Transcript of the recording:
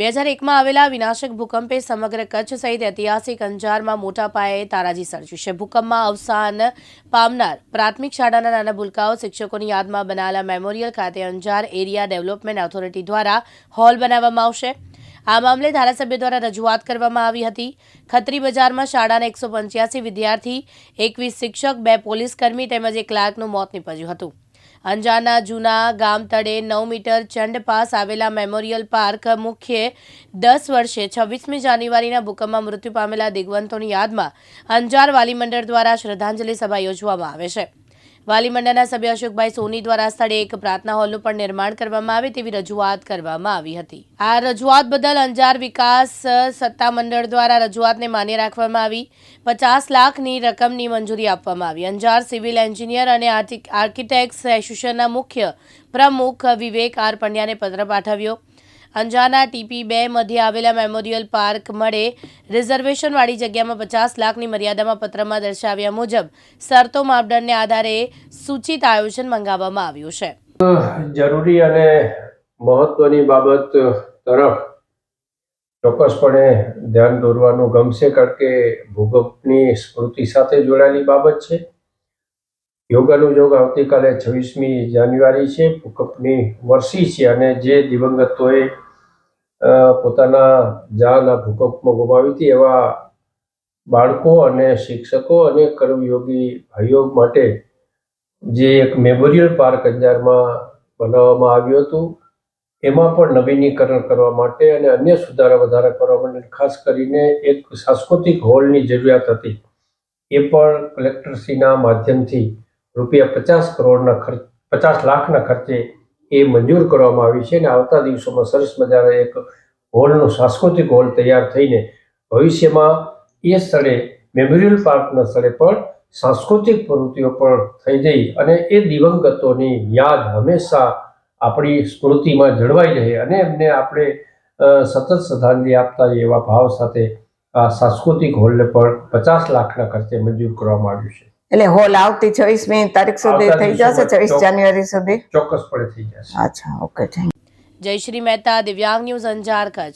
બે હજાર એકમાં આવેલા વિનાશક ભૂકંપે સમગ્ર કચ્છ સહિત ઐતિહાસિક અંજારમાં મોટા પાયે તારાજી સર્જ્યું છે. ભૂકંપમાં અવસાન પામનાર પ્રાથમિક શાળાના નાના ભૂલકાઓ શિક્ષકોની યાદમાં બનાવેલા મેમોરિયલ ખાતે અંજાર એરિયા ડેવલપમેન્ટ ઓથોરિટી દ્વારા હોલ બનાવવામાં આવશે. આ મામલે ધારાસભ્ય દ્વારા રજૂઆત કરવામાં આવી હતી. ખત્રી બજારમાં શાળાના એકસો પંચ્યાસી વિદ્યાર્થી, એકવીસ શિક્ષક, બે પોલીસકર્મી તેમજ એક ક્લાર્કનું મોત નીપજ્યું હતું. અંજારના જૂના ગામ તળે નવ મીટર ચંડ પાસ આવેલા મેમોરિયલ પાર્ક મુખ્ય દસ વર્ષે છવ્વીસમી જાન્યુઆરીના ભૂકંપમાં મૃત્યુ પામેલા દિગ્વંતોની યાદમાં અંજાર વાલી મંડળ દ્વારા શ્રદ્ધાંજલિ સભા યોજવામાં આવે છે. વાલી મંડળના સભ્ય અશોકભાઈ સોની દ્વારા સ્થળે એક પ્રાર્થના હોલનું પણ નિર્માણ કરવામાં આવે તેવી રજૂઆત કરવામાં આવી હતી. આ રજૂઆત બદલ અંજાર વિકાસ સત્તામંડળ દ્વારા રજૂઆતને માન્ય રાખવામાં આવી. પચાસ લાખની રકમની મંજૂરી આપવામાં આવી. અંજાર સિવિલ એન્જિનિયર અને આર્કિટેક્ટ્સ એસોસિએશનના મુખ્ય પ્રમુખ વિવેક આર પંડ્યાને પત્ર પાઠવ્યો. અંજારના ટીપી બે મધ્ય આવેલા મેમોરિયલ પાર્ક મળે રિઝર્વેશનવાળી જગ્યામાં પચાસ લાખની મર્યાદામાં પત્રમાં દર્શાવ્યા મુજબ શરતો માપદંડને આધારે સૂચિત આયોજન મંગાવવામાં આવ્યું છે. જરૂરી અને મહત્વની બાબત તરફ ચોક્કસપણે ધ્યાન દોરવાનું ગમશે કારણ કે ભૂકંપની સ્મૃતિ સાથે જોડાયેલી બાબત છે. યોગાનુયોગ આવતીકાલે છવ્વીસમી જાન્યુઆરી છે, ભૂકંપની વર્ષી છે અને જે દિવંગતોએ પોતાના જાન આ ભૂકંપમાં ગુમાવી હતી એવા બાળકો અને શિક્ષકો અને કર્મયોગી ભાઈઓ માટે જે એક મેમોરિયલ પાર્ક અંજારમાં બનાવવામાં આવ્યું હતું, એમાં પણ નવીનીકરણ કરવા માટે અને અન્ય સુધારા વધારા કરવા માટે ખાસ કરીને એક સાંસ્કૃતિક હોલની જરૂરિયાત હતી. એ પણ કલેક્ટરશ્રીના માધ્યમથી રૂપિયા પચાસ કરોડના ખર્ચ, પચાસ લાખના ખર્ચે એ મંજૂર કરવામાં આવી છે અને આવતા દિવસોમાં સરસ મજાના એક હોલનો સાંસ્કૃતિક હોલ તૈયાર થઈને ભવિષ્યમાં એ સ્થળે મેમોરિયલ પાર્કના સ્થળે પણ સાંસ્કૃતિક પ્રવૃત્તિઓ પણ થઈ જઈ અને એ દિવંગતોની યાદ હંમેશા આપણી સ્મૃતિમાં જળવાઈ રહે અને એમને આપણે સતત શ્રદ્ધાંજલિ આપતા એવા ભાવ સાથે આ સાંસ્કૃતિક હોલને પણ પચાસ લાખના ખર્ચે મંજૂર કરવામાં આવ્યું છે. એટલે હોલ આવતી છવ્વીસમી તારીખ સુધી થઈ જશે છવ્વીસ જાન્યુઆરી સુધી. ચોક્કસપણે થઈ જશે. અચ્છા ઓકે થેન્ક જયશ્રી મહેતા દિવ્યાંગ ન્યૂઝ અંજાર કચ્છ.